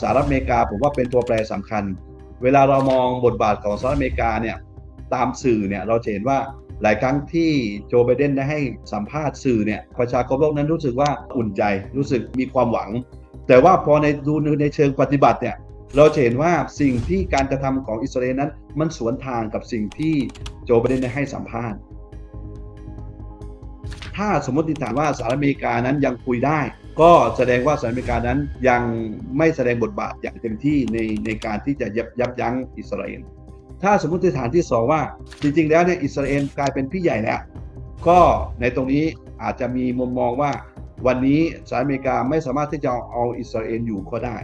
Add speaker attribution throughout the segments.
Speaker 1: สหรัฐอเมริกาผมว่าเป็นตัวแปรสำคัญ เวลาเรามองบทบาทของสหรัฐอเมริกาเนี่ยตามสื่อเนี่ยเราจะเห็นว่าหลายครั้งที่โจไบเดนได้ให้สัมภาษณ์สื่อเนี่ยประชาคมโลกนั้นรู้สึกว่าอุ่นใจรู้สึกมีความหวัง แต่ว่าพอในดูในเชิงปฏิบัติเนี่ยเราจะเห็นว่าสิ่งที่การกระทำของอิสราเอลนั้น มันสวนทางกับสิ่งที่โจไบเดนได้ให้สัมภาษณ์ ถ้าสมมติฐานว่าสหรัฐอเมริกานั้นยังคุยได้ ก็แสดงว่าสหรัฐอเมริกานั้นยังไม่แสดงบทบาทอย่างเต็มที่ในในการที่จะยับยับยั้งอิสราเอล ถ้าสมมติฐานที่สองว่า จริง ๆ แล้วเนี่ยอิสราเอลกลายเป็นพี่ใหญ่แล้ว ก็ในตรงนี้อาจจะมีมุมมองว่า วันนี้สหรัฐอเมริกาไม่สามารถที่จะเอาอิสราเอลอยู่ก็ได้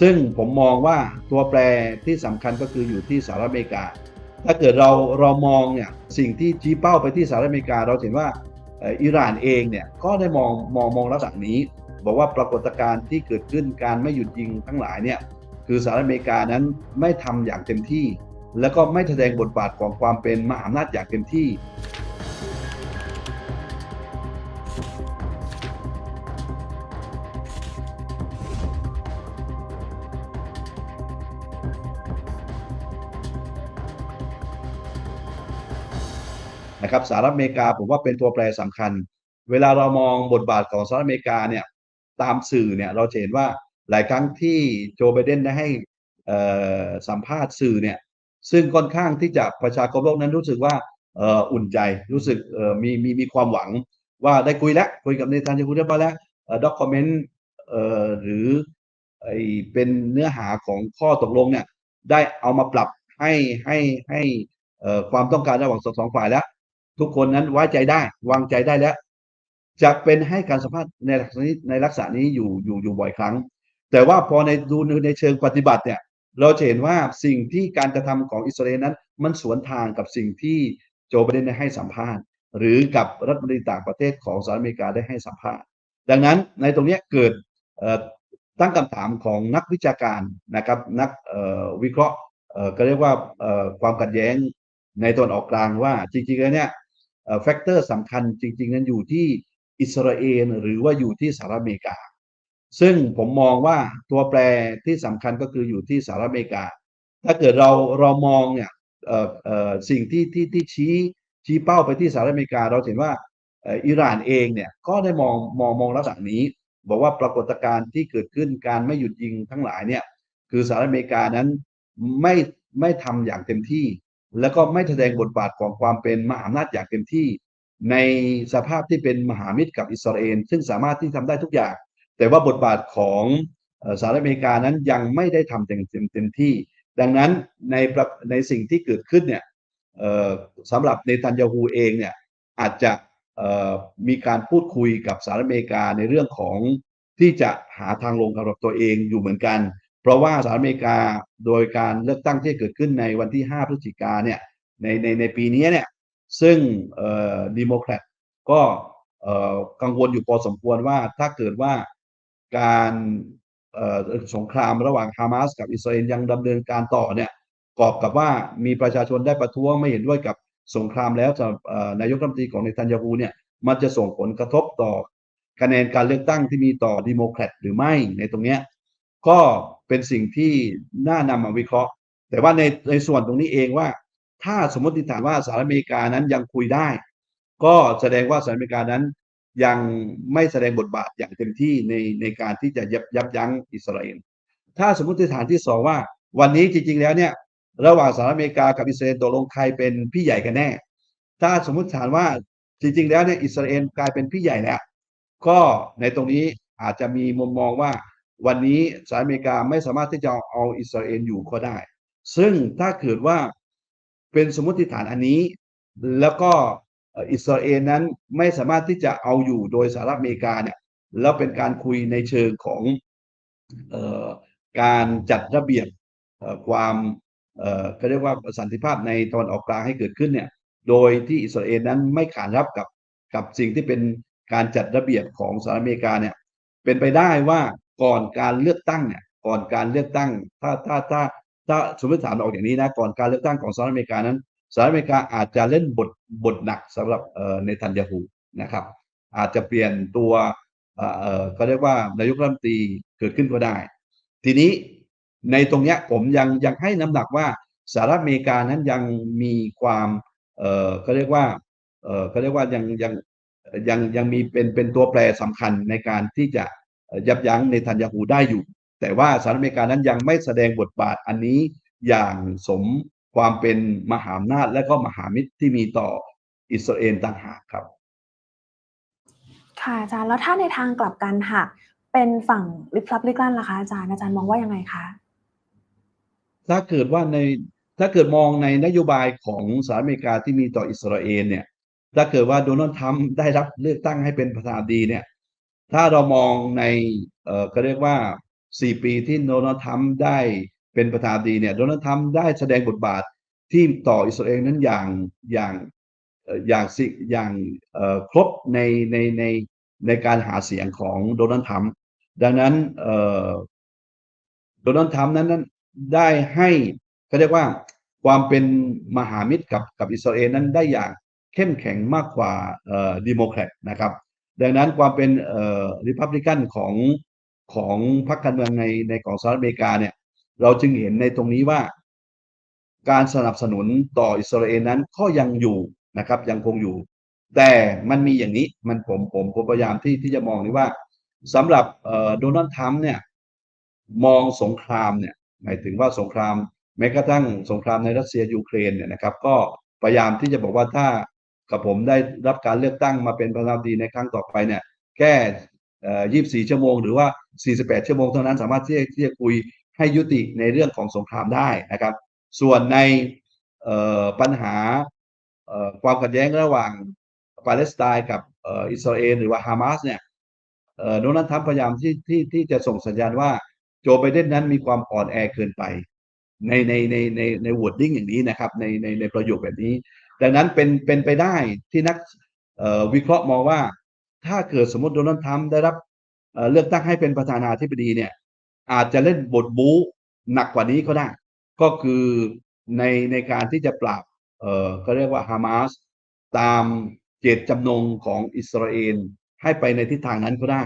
Speaker 1: ซึ่งผมมองว่าตัวแปรที่สำคัญก็คืออยู่ที่สหรัฐอเมริกา ถ้าเกิดเราเรามองเนี่ยสิ่งที่ชี้เป้าไปที่สหรัฐอเมริกา เราเห็นว่าอิหร่านเองเนี่ยก็ได้มองมองมองลักษณะนี้ บอกว่าปรากฏการณ์ที่เกิดขึ้นการไม่หยุดยิงทั้งหลายเนี่ยคือสหรัฐอเมริกานั้นไม่ทำอย่างเต็มที่ แล้วก็ไม่แสดงบทบาทของความเป็นมหาอำนาจอย่างเต็มที่ นะครับสหรัฐอเมริกาผมว่าเป็นตัวแปรสำคัญ เวลาเรามองบทบาทของสหรัฐอเมริกาเนี่ยตามสื่อเนี่ยเราจะเห็นว่าหลายครั้งที่โจไบเดนได้ให้สัมภาษณ์สื่อเนี่ยซึ่งค่อนข้างที่จะประชาคมโลกนั้นรู้สึกว่าอ,อ,อุ่นใจรู้สึกมีมีมีความหวังว่าได้คุยแล้วคุยกับเนทันยาฮูเรียบร้อยแล้วด็อกคอมเมนต์หรืออเป็นเนื้อหาของข้อตกลงเนี่ยได้เอามาปรับให้ให้ให้ความต้องการระหว่างสองฝ่ายแล้ว ทุกคนนั้นไว้ใจได้ วางใจได้แล้ว จะเป็นให้การสัมภาษณ์ในลักษณะนี้ในลักษณะนี้อยู่อยู่อยู่บ่อยครั้ง แต่ว่าพอในดูในเชิงปฏิบัติเนี่ยเราจะเห็นว่าสิ่งที่การกระทำของอิสราเอลนั้น มันสวนทางกับสิ่งที่โจไบเดนได้ให้สัมภาษณ์ หรือกับรัฐมนตรีต่างประเทศของสหรัฐอเมริกาได้ให้สัมภาษณ์ ดังนั้นในตรงนี้เกิดตั้งคำถามของนักวิชาการนะครับนักวิเคราะห์ก็เรียกว่าความขัดแย้งในตอนออกกลางว่าจริงๆแล้วเนี่ย แฟกเตอร์สำคัญจริง ๆ นั้นอยู่ที่อิสราเอลหรือว่าอยู่ที่สหรัฐอเมริกา ซึ่งผมมองว่าตัวแปรที่สำคัญก็คืออยู่ที่สหรัฐอเมริกา ถ้าเกิดเราเรามองเนี่ยสิ่งที่ที่ที่ชี้ชี้เป้าไปที่สหรัฐอเมริกา เราเห็นว่าอิหร่านเองเนี่ยก็ได้มองมองมองลักษณะนี้ บอกว่าปรากฏการณ์ที่เกิดขึ้นการไม่หยุดยิงทั้งหลายเนี่ยคือสหรัฐอเมริกานั้นไม่ไม่ทำอย่างเต็มที่ แล้วก็ไม่แสดงบทบาทของความเป็นมหาอำนาจอย่างเต็มที่ ในสภาพที่เป็นมหามิตรกับอิสราเอลซึ่งสามารถที่ทำได้ทุกอย่าง แต่ว่าบทบาทของสหรัฐอเมริกานั้นยังไม่ได้ทำเต็มเต็มเต็มที่ ดังนั้นในในสิ่งที่เกิดขึ้นเนี่ยสำหรับเนทันยาฮูเองเนี่ยอาจจะมีการพูดคุยกับสหรัฐอเมริกาในเรื่องของที่จะหาทางลงกับตัวเองอยู่เหมือนกัน ราะว่าสหรัฐอเมริกาโดยการเลือกตั้งที่เกิดขึ้นในวันที่ 5 พฤศจิกาเนี่ยในในในปีนี้เนี่ยซึ่งดิโมแครตก็กังวลอยู่พอสมควรว่าถ้าเกิดว่าการสงครามระหว่างฮามาสกับอิสราเอลยังดำเนินการต่อเนี่ยกอบกับว่ามีประชาชนได้ประท้วงไม่เห็นด้วยกับสงครามแล้วจากนายกรัฐมนตรีของเนทันยาฮูเนี่ยมันจะส่งผลกระทบต่อคะแนนการเลือกตั้งที่มีต่อดิโมแครตหรือไม่ในตรงเนี้ย ก็เป็นสิ่งที่น่านำมาวิเคราะห์ แต่ว่าในในส่วนตรงนี้เองว่า ถ้าสมมติฐานว่าสหรัฐอเมริกานั้นยังคุยได้ ก็แสดงว่าสหรัฐอเมริกานั้นยังไม่แสดงบทบาทอย่างเต็มที่ในในการที่จะยับยับยั้งอิสราเอลถ้าสมมติฐานที่สองว่า วันนี้จริง ๆ แล้วเนี่ยระหว่างสหรัฐอเมริกากับอิสราเอลตกลงใครเป็นพี่ใหญ่กันแน่ ถ้าสมมติฐานว่าจริง ๆ แล้วเนี่ยอิสราเอลกลายเป็นพี่ใหญ่แล้ว ก็ในตรงนี้อาจจะมีมุมมองว่า วันนี้สหรัฐอเมริกาไม่สามารถที่จะเอาอิสราเอลอยู่ก็ได้ ซึ่งถ้าเกิดว่าเป็นสมมติฐานอันนี้ แล้วก็อิสราเอลนั้นไม่สามารถที่จะเอาอยู่โดยสหรัฐอเมริกาเนี่ยแล้วเป็นการคุยในเชิงของออการจัดระเบียบความก็เรียกว่าสันติภาพในตอนออกกลางให้เกิดขึ้นเนี่ยโดยที่อิสราเอลนั้นไม่ขานรับกับกับสิ่งที่เป็นการจัดระเบียบของสหรัฐอเมริกาเนี่ยเป็นไปได้ว่า ก่อนการเลือกตั้งเนี่ยก่อนการเลือกตั้ง ถ้าถ้าถ้าถ้าสมมติฐานออกอย่างนี้นะก่อนการเลือกตั้งของสหรัฐอเมริกานั้นสหรัฐอเมริกาอาจจะเล่นบทบทหนักสำหรับเอ่อในทันยาฮูนะครับ อาจจะเปลี่ยนตัวเอ่อเขาเรียกว่านายกรัฐมนตรีเกิดขึ้นก็ได้ ทีนี้ในตรงเนี้ยผมยังยังให้น้ำหนักว่าสหรัฐอเมริกานั้นยังมีความเอ่อเขาเรียกว่าเอ่อเขาเรียกว่ายังยังยังยังมีเป็นเป็นตัวแปรสำคัญในการที่จะ ยับยั้งในทันยาฮูได้อยู่ แต่ว่าสหรัฐอเมริกานั้นยังไม่แสดงบทบาทอันนี้อย่างสมความเป็นมหาอำนาจและก็มหามิตรที่มีต่ออิสราเอลต่างหากครับ
Speaker 2: ค่ะอาจารย์แล้วถ้าในทางกลับกันหากเป็นฝั่งริพับลิกันล่ะคะอาจารย์อาจารย์มองว่ายังไงคะ
Speaker 1: ถ้าเกิดว่าในถ้าเกิดมองในนโยบายของสหรัฐอเมริกาที่มีต่ออิสราเอลเนี่ยถ้าเกิดว่าโดนัลด์ทรัมป์ได้รับเลือกตั้งให้เป็นประธานาธิบดีเนี่ย ถ้าเรามองในเอ่อก็เรียกว่า 4 ปีที่โดนัลด์ทรัมป์ได้เป็นประธานดีเนี่ยโดนัลด์ทรัมป์ได้แสดงบทบาทที่ต่ออิสราเอลนั้นอย่างอย่างอย่างสิอย่างครบในในในในการหาเสียงของโดนัลด์ทรัมป์ดังนั้นโดนัลด์ทรัมป์นั้นนั้นได้ให้เขาเรียกว่าความเป็นมหามิตรกับกับอิสราเอลนั้นได้อย่างเข้มแข็งมากกว่าเอ่อดิโมแครตนะครับ ดังนั้นความเป็นเอ่อริพับลิกันของของพรรคการเมืองในในของสหรัฐอเมริกาเนี่ย เราจึงเห็นในตรงนี้ว่า การสนับสนุนต่ออิสราเอลนั้นก็ยังอยู่นะครับ ยังคงอยู่ แต่มันมีอย่างนี้มันผมผมผมพยายามที่ที่จะมองนี่ว่าสำหรับโดนัลด์ทรัมป์เนี่ยมองสงครามเนี่ยหมายถึงว่าสงครามแม้กระทั่งสงครามในรัสเซียยูเครนเนี่ยนะครับ ก็พยายามที่จะบอกว่าถ้า กับผมได้รับการเลือกตั้งมาเป็นประธานาธิบดีในครั้งต่อไปเนี่ยแค่ 24 ชั่วโมง หรือว่า 48 ชั่วโมงเท่านั้นสามารถที่จะที่จะคุยให้ยุติในเรื่องของสงครามได้นะครับ ส่วนในปัญหาความขัดแย้งระหว่างปาเลสไตน์กับอิสราเอลหรือว่าฮามาสเนี่ยโดนัลด์ทรัมป์พยายามที่ที่ที่จะส่งสัญญาณว่าโจไบเดนนั้นมีความอ่อนแอเกินไป ในในในในในวอร์ดดิ้งอย่างนี้นะครับในในในประโยคแบบนี้ ดังนั้นเป็นเป็นไปได้ที่นักวิเคราะห์มองว่า ถ้าเกิดสมมติโดนัลด์ทรัมป์ได้รับเเลือกตั้งให้เป็นประธานาธิบดีเนี่ย อาจจะเล่นบทบู๊หนักกว่านี้ก็ได้ ก็คือในในการที่จะปราบเอ่อเขาเรียกว่าฮามาสตามเจตจำนงของอิสราเอลให้ไปในทิศทางนั้นก็ได้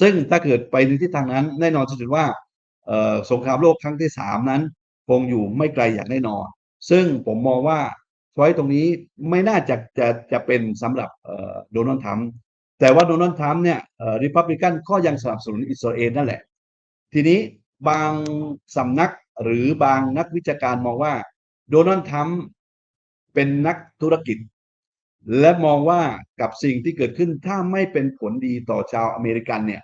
Speaker 1: ซึ่งถ้าเกิดไปในทิศทางนั้น แน่นอนที่สุดว่าสงครามโลกครั้งที่สามนั้น คงอยู่ไม่ไกลอย่างแน่นอน ซึ่งผมมองว่า ช้อยตรงนี้ไม่น่าจะจะจะเป็นสำหรับโดนัลด์ทรัมป์แต่ว่าโดนัลด์ทรัมป์เนี่ยริพับลิกันก็ยังสนับสนุนอิสราเอลนั่นแหละ ทีนี้บางสำนักหรือบางนักวิชาการมองว่าโดนัลด์ทรัมป์เป็นนักธุรกิจ และมองว่ากับสิ่งที่เกิดขึ้นถ้าไม่เป็นผลดีต่อชาวอเมริกันเนี่ย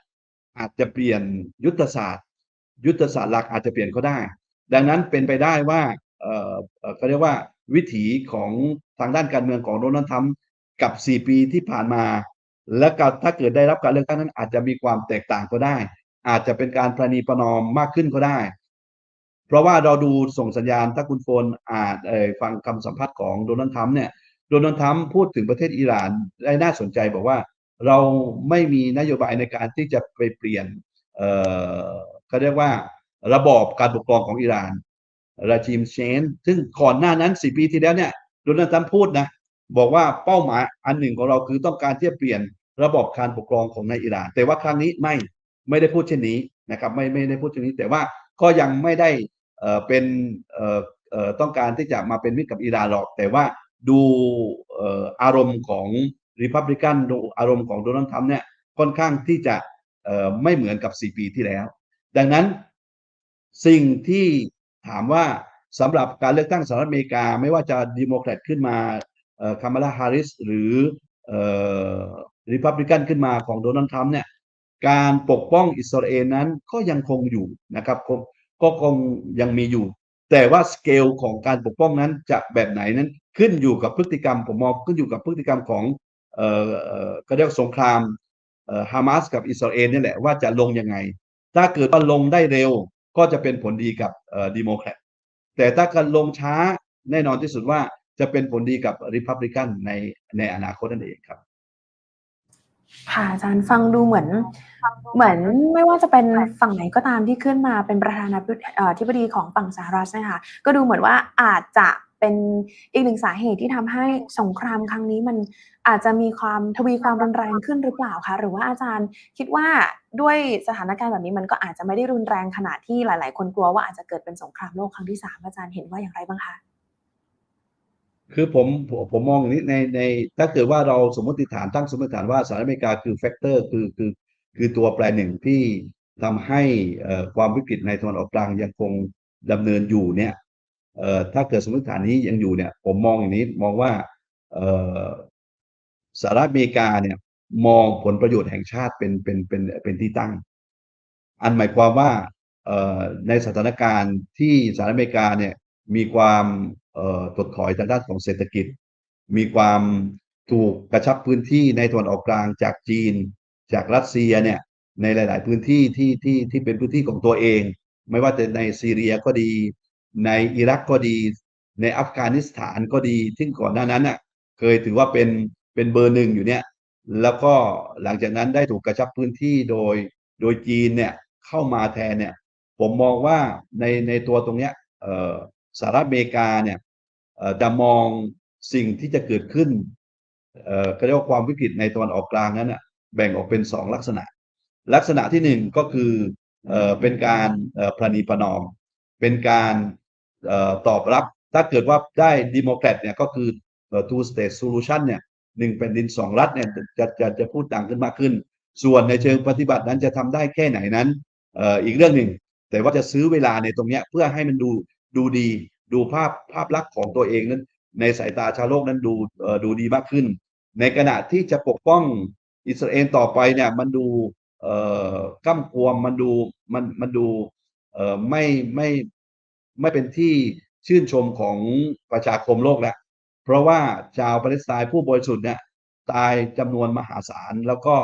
Speaker 1: อาจจะเปลี่ยนยุทธศาสตร์ ยุทธศาสตร์หลักอาจจะเปลี่ยนก็ได้ ดังนั้นเป็นไปได้ว่าเขาเรียกว่า วิถีของทางด้านการเมืองของโดนัลด์ทรัมป์กับ 4 ปีที่ผ่านมา และก็ถ้าเกิดได้รับการเลือกตั้งนั้นอาจจะมีความแตกต่างก็ได้ อาจจะเป็นการประนีประนอมมากขึ้นก็ได้ เพราะว่าเราดูส่งสัญญาณถ้าคุณโฟนอานเอ่อฟังคำสัมภาษณ์ของโดนัลด์ทรัมป์เนี่ยโดนัลด์ทรัมป์พูดถึงประเทศอิหร่านได้น่าสนใจบอกว่าเราไม่มีนโยบายในการที่จะไปเปลี่ยนเขาเรียกว่าระบอบการปกครองของอิหร่าน ราจิมเชนซึ่งก่อนหน้านั้นสี่ปีที่แล้วเนี่ยโดนัลด์ทรัมป์พูดนะ บอกว่าเป้าหมายอันหนึ่งของเราคือต้องการที่จะเปลี่ยนระบบการปกครองของในอิหร่าน แต่ว่าครั้งนี้ไม่ไม่ได้พูดเช่นนี้นะครับไม่ไม่ได้พูดเช่นนี้ แต่ว่าก็ยังไม่ได้เอ่อเป็นเอ่อเอ่อต้องการที่จะมาเป็นมิตรกับอิหร่านหรอก แต่ว่าดูเอ่ออารมณ์ของริพับลิกันดูอารมณ์ของโดนัลด์ทรัมป์เนี่ยค่อนข้างที่จะเอ่อไม่เหมือนกับ 4 ปีที่แล้ว ดังนั้นสิ่งที่ ถามว่าสำหรับการเลือกตั้งสหรัฐอเมริกา ไม่ว่าจะดิโมแครตขึ้นมาคามาลาฮาริสหรือริพับลิกันขึ้นมาของโดนัลด์ทรัมป์เนี่ยการปกป้องอิสราเอลนั้นก็ยังคงอยู่นะครับก็คงยังมีอยู่ แต่ว่าสเกลของการปกป้องนั้นจะแบบไหนนั้นขึ้นอยู่กับพฤติกรรมผมมองขึ้นอยู่กับพฤติกรรมของเอ่อก็เรียกสงครามฮามาสกับอิสราเอลนี่แหละว่าจะลงยังไง ถ้าเกิดว่าลงได้เร็ว ก็จะเป็นผลดีกับเอ่อดีโมแครตแต่ถ้าการลงช้าแน่นอนที่สุดว่าจะเป็นผลดีกับริพับลิกันในในอนาคตนั่นเองครับ
Speaker 2: ค่ะอาจารย์ฟังดูเหมือน เหมือนไม่ว่าจะเป็นฝั่งไหนก็ตามที่ขึ้นมาเป็นประธานาธิบดีของฝั่งสหรัฐนะคะก็ดูเหมือนว่าอาจจะ เป็นอีกหนึ่งสาเหตุที่ทำให้สงครามครั้งนี้มันอาจจะมีความทวีความรุนแรงขึ้นหรือเปล่าคะหรือว่าอาจารย์คิดว่าด้วยสถานการณ์แบบนี้มันก็อาจจะไม่ได้รุนแรงขนาดที่หลาย ๆ คนกลัวว่าอาจจะเกิดเป็นสงครามโลกครั้งที่สามอาจารย์เห็นว่าอย่างไรบ้างคะ
Speaker 1: คือผมผมมองอย่างนี้ในในถ้าเกิดว่าเราสมมติฐานตั้งสมมติฐานว่าสหรัฐอเมริกาคือแฟกเตอร์คือคือคือตัวแปรหนึ่งที่ทำให้ความวิกฤตในตะวันออกกลางยังคงดำเนินอยู่เนี่ย เอ่อถ้าเกิดสมมติฐานนี้ยังอยู่เนี่ย ผมมองอย่างนี้มองว่าเอ่อสหรัฐอเมริกาเนี่ย มองผลประโยชน์แห่งชาติเป็นเป็นเป็นเป็นที่ตั้ง อันหมายความว่าเอ่อในสถานการณ์ที่สหรัฐอเมริกาเนี่ยมีความเอ่อถดถอยทางด้านของเศรษฐกิจ มีความถูกกระชับพื้นที่ในตะวันออกกลางจากจีน จากรัสเซียเนี่ยในหลาย ๆ พื้นที่ที่ที่ที่เป็นพื้นที่ของตัวเอง ไม่ว่าจะในซีเรียก็ดี ในอิรักก็ดี ในอัฟกานิสถานก็ดีซึ่งก่อนหน้านั้นน่ะเคยถือว่าเป็นเป็นเบอร์หนึ่งอยู่เนี่ยแล้วก็หลังจากนั้นได้ถูกกระชับพื้นที่โดยโดยจีนเนี่ยเข้ามาแทนเนี่ยผมมองว่าในในตัวตรงเนี้ยสหรัฐอเมริกาเนี่ยจะมองสิ่งที่จะเกิดขึ้นเอ่อก็เรียกว่าความวิกฤตในตะวันออกกลางนั้นน่ะแบ่งออกเป็นสองลักษณะ ลักษณะที่หนึ่งก็คือเอ่อเป็นการเอ่อประนีประนอม เป็นการ ตอบรับ ถ้าเกิดว่าได้ดิโมแครตเนี่ยก็คือ two state solution เนี่ยหนึ่งแผ่นดินสองรัฐเนี่ยจะจะจะพูดดังขึ้นมากขึ้น ส่วนในเชิงปฏิบัตินั้นจะทำได้แค่ไหนนั้นอีกเรื่องหนึ่ง แต่ว่าจะซื้อเวลาในตรงเนี้ยเพื่อให้มันดูดูดี ดูภาพภาพลักษณ์ของตัวเองนั้น ในสายตาชาวโลกนั้นดูดูดีมากขึ้น ในขณะที่จะปกป้องอิสราเอลต่อไปเนี่ยมันดูเอ่อก้ากวมมันดูมันมันดูเอ่อไม่ไม่ ไม่เป็นที่ชื่นชมของประชาคมโลกแล้ว เพราะว่าชาวปาเลสไตน์ผู้บริสุทธิ์เนี่ยตายจำนวนมหาศาล แล้วก็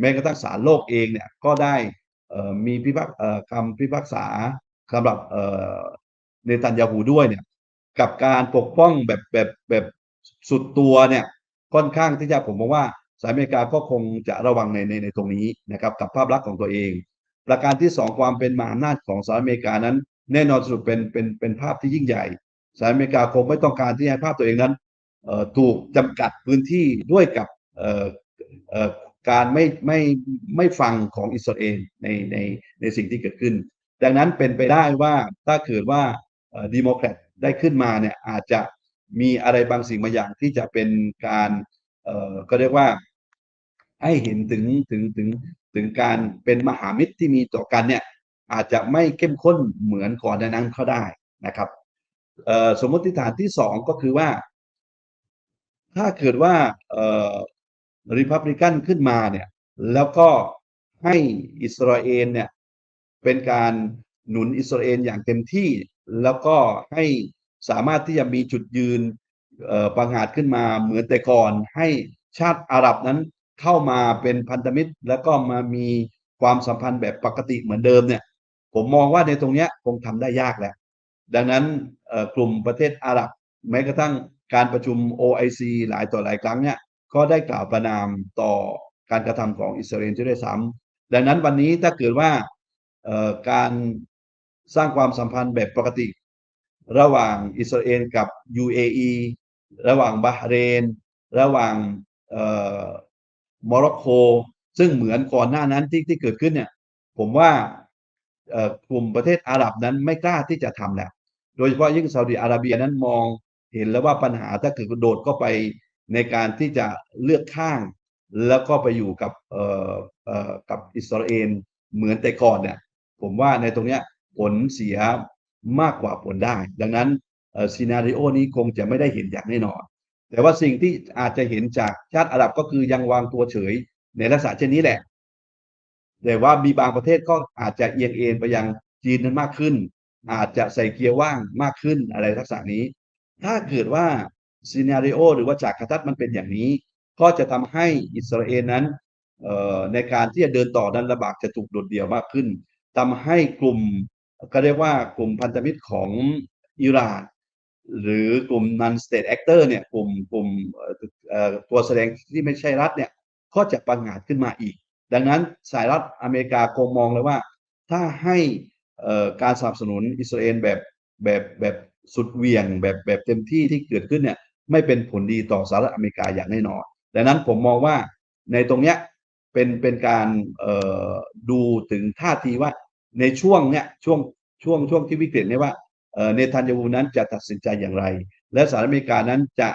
Speaker 1: แม้กระทั่งศาลโลกเองเนี่ยก็ได้มีพิพากคำพิพากษาสำหรับเนตันยาฮูด้วยเนี่ยกับการปกป้องแบบแบบแบบสุดตัวเนี่ยค่อนข้างที่จะผมมองว่าสหรัฐอเมริกาก็คงจะระวังในในในตรงนี้นะครับกับภาพลักษณ์ของตัวเอง ประการที่สองความเป็นมหาอำนาจของสหรัฐอเมริกานั้น แน่นอนสุดเป็นเป็นเป็นภาพที่ยิ่งใหญ่สหรัฐอเมริกาคงไม่ต้องการที่ให้ภาพตัวเองนั้นถูกจำกัดพื้นที่ด้วยกับการไม่ไม่ไม่ฟังของอิสราเอลในในในสิ่งที่เกิดขึ้น ดังนั้นเป็นไปได้ว่าถ้าเกิดว่าดีโมแครตได้ขึ้นมาเนี่ยอาจจะมีอะไรบางสิ่งบางอย่างที่จะเป็นการก็เรียกว่าให้เห็นถึงถึงถึงถึงการเป็นมหามิตรที่มีต่อกันเนี่ย อาจจะไม่เข้มข้นเหมือนก่อนหน้านั้นเขาได้นะครับสมมติฐานที่สองก็คือว่า ถ้าเกิดว่าริพับลิกันขึ้นมาเนี่ยแล้วก็ให้อิสราเอลเนี่ยเป็นการหนุนอิสราเอลอย่างเต็มที่ แล้วก็ให้สามารถที่จะมีจุดยืนประงาดขึ้นมาเหมือนแต่ก่อน ให้ชาติอาหรับนั้นเข้ามาเป็นพันธมิตร แล้วก็มามีความสัมพันธ์แบบปกติเหมือนเดิมเนี่ย ผมมองว่าในตรงนี้คงทำได้ยากแหละดังนั้นกลุ่มประเทศอาหรับแม้กระทั่งการประชุม OIC หลายต่อหลายครั้งเนี่ยก็ได้กล่าวประนามต่อการกระทำของอิสราเอลที่ได้ซ้ำดังนั้นวันนี้ถ้าเกิดว่าการสร้างความสัมพันธ์แบบปกติ ระหว่างอิสราเอลกับ UAE ระหว่างบาห์เรน ระหว่างเอ่อโมร็อกโกซึ่งเหมือนก่อนหน้านั้นที่ที่เกิดขึ้นเนี่ยผมว่า กลุ่มประเทศอาหรับนั้นไม่กล้าที่จะทำแล้ว โดยเฉพาะยิ่งซาอุดิอาระเบียนั้นมองเห็นแล้วว่าปัญหาถ้าเกิดโดดก็ไปในการที่จะเลือกข้าง แล้วก็ไปอยู่กับเอ่อเอ่อกับอิสราเอลเหมือนแต่ก่อนเนี่ยผมว่าในตรงเนี้ยผลเสียมากกว่าผลได้ ดังนั้นซีนารีโอนี้คงจะไม่ได้เห็นอย่างแน่นอน แต่ว่าสิ่งที่อาจจะเห็นจากชาติอาหรับก็คือยังวางตัวเฉยในลักษณะเช่นนี้แหละ แต่ว่ามีบางประเทศก็อาจจะเอียงเอ็นไปยังจีนนั้นมากขึ้น อาจจะใส่เกียร์ว่างมากขึ้นอะไรลักษะนี้ ถ้าเกิดว่าซีนารีโอหรือว่าจากรทัดมันเป็นอย่างนี้ ก็จะทำให้อิสราเอลนั้นในการที่จะเดินต่อนั้นลำบากจะถูกโดดเดี่ยวมากขึ้นทำให้กลุ่มก็เรียกว่ากลุ่มพันธมิตรของอิหร่านหรือกลุ่ม non state actor เนี่ยกลุ่มกลุ่มตัวแสดงที่ไม่ใช่รัฐเนี่ยก็จะประงาดขึ้นมาอีก ดังนั้นสหรัฐอเมริกาคงมองเลยว่า ถ้าให้การสนับสนุนอิสราเอลแบบแบบแบบสุดเหวี่ยงแบบแบบเต็มที่ที่เกิดขึ้นเนี่ยไม่เป็นผลดีต่อสหรัฐอเมริกาอย่างแน่นอนดังนั้นผมมองว่าในตรงเนี้ยเป็นเป็นการดูถึงท่าทีว่าในช่วงเนี้ยช่วงช่วงช่วงที่วิกฤตเนี่ยว่าเนทันยาฮูนั้นจะตัดสินใจอย่างไร และสหรัฐอเมริกานั้นจะ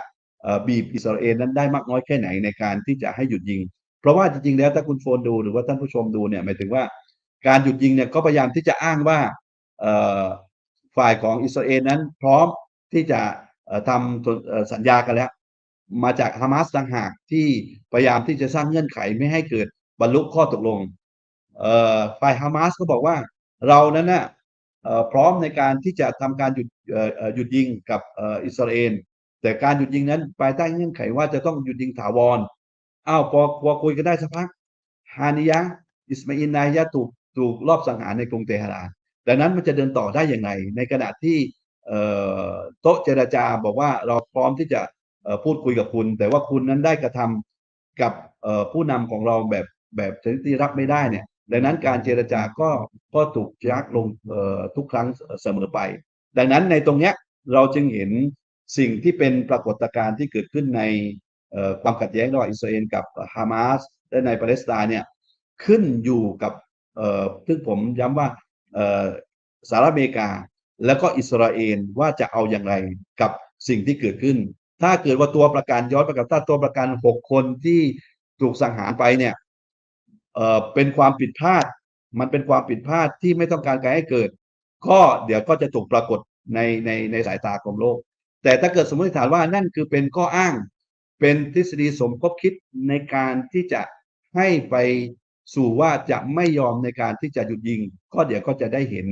Speaker 1: บีบอิสราเอลนั้นได้มากน้อยแค่ไหนในการที่จะให้หยุดยิง เพราะว่าจริงๆแล้วถ้าคุณโฟนดูหรือว่าท่านผู้ชมดูเนี่ยหมายถึงว่าการหยุดยิงเนี่ยก็พยายามที่จะอ้างว่าฝ่ายของอิสราเอลนั้นพร้อมที่จะทำสัญญากันแล้ว มาจากฮามาสต่างหากที่พยายามที่จะสร้างเงื่อนไขไม่ให้เกิดบรรลุข้อตกลงฝ่ายฮามาสก็บอกว่าเรานั้นน่ะเอ่อพร้อมในการที่จะทำการหยุดหยุดยิงกับอิสราเอลแต่การหยุดยิงนั้นภายใต้เงื่อนไขว่าจะต้องหยุดยิงถาวร อ้าวพอพอคุยกันได้สักพักฮานิยะอิสมาอินนายะถูกถูกรอบสังหารในกรุงเตหะรานดังนั้นมันจะเดินต่อได้อย่างไรในขณะที่เอ่อโต๊ะเจรจาบอกว่าเราพร้อมที่จะพูดคุยกับคุณ แต่ว่าคุณนั้นได้กระทำกับผู้นำของเราแบบแบบชนิดที่รับไม่ได้เนี่ยดังนั้นการเจรจาก็ก็ถูกยักลงทุกครั้งเสมอไป ดังนั้นในตรงเนี้ยเราจึงเห็นสิ่งที่เป็นปรากฏการณ์ที่เกิดขึ้นใน ความขัดแย้งระหว่างอิสราเอลกับฮามาสและในปาเลสไตน์เนี่ยขึ้นอยู่กับซึ่งผมย้ำว่าสหรัฐอเมริกา แล้วก็อิสราเอลว่าจะเอาอย่างไรกับสิ่งที่เกิดขึ้น ถ้าเกิดว่าตัวประกันย้อนไปกับถ้าตัวประกันหกคนที่ถูกสังหารไปเนี่ยเเป็นความผิดพลาด มันเป็นความผิดพลาดที่ไม่ต้องการการให้เกิด ก็เดี๋ยวก็จะถูกปรากฏในในในสายตาของโลก แต่ถ้าเกิดสมมติฐานว่านั่นคือเป็นข้ออ้าง เป็นทฤษฎีสมคบคิดในการที่จะให้ไปสู่ว่าจะไม่ยอมในการที่จะหยุดยิง ก็เดี๋ยวก็จะได้เห็น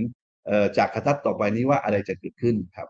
Speaker 1: จากคทัดต่อไปนี้ว่าอะไรจะเกิดขึ้นครับ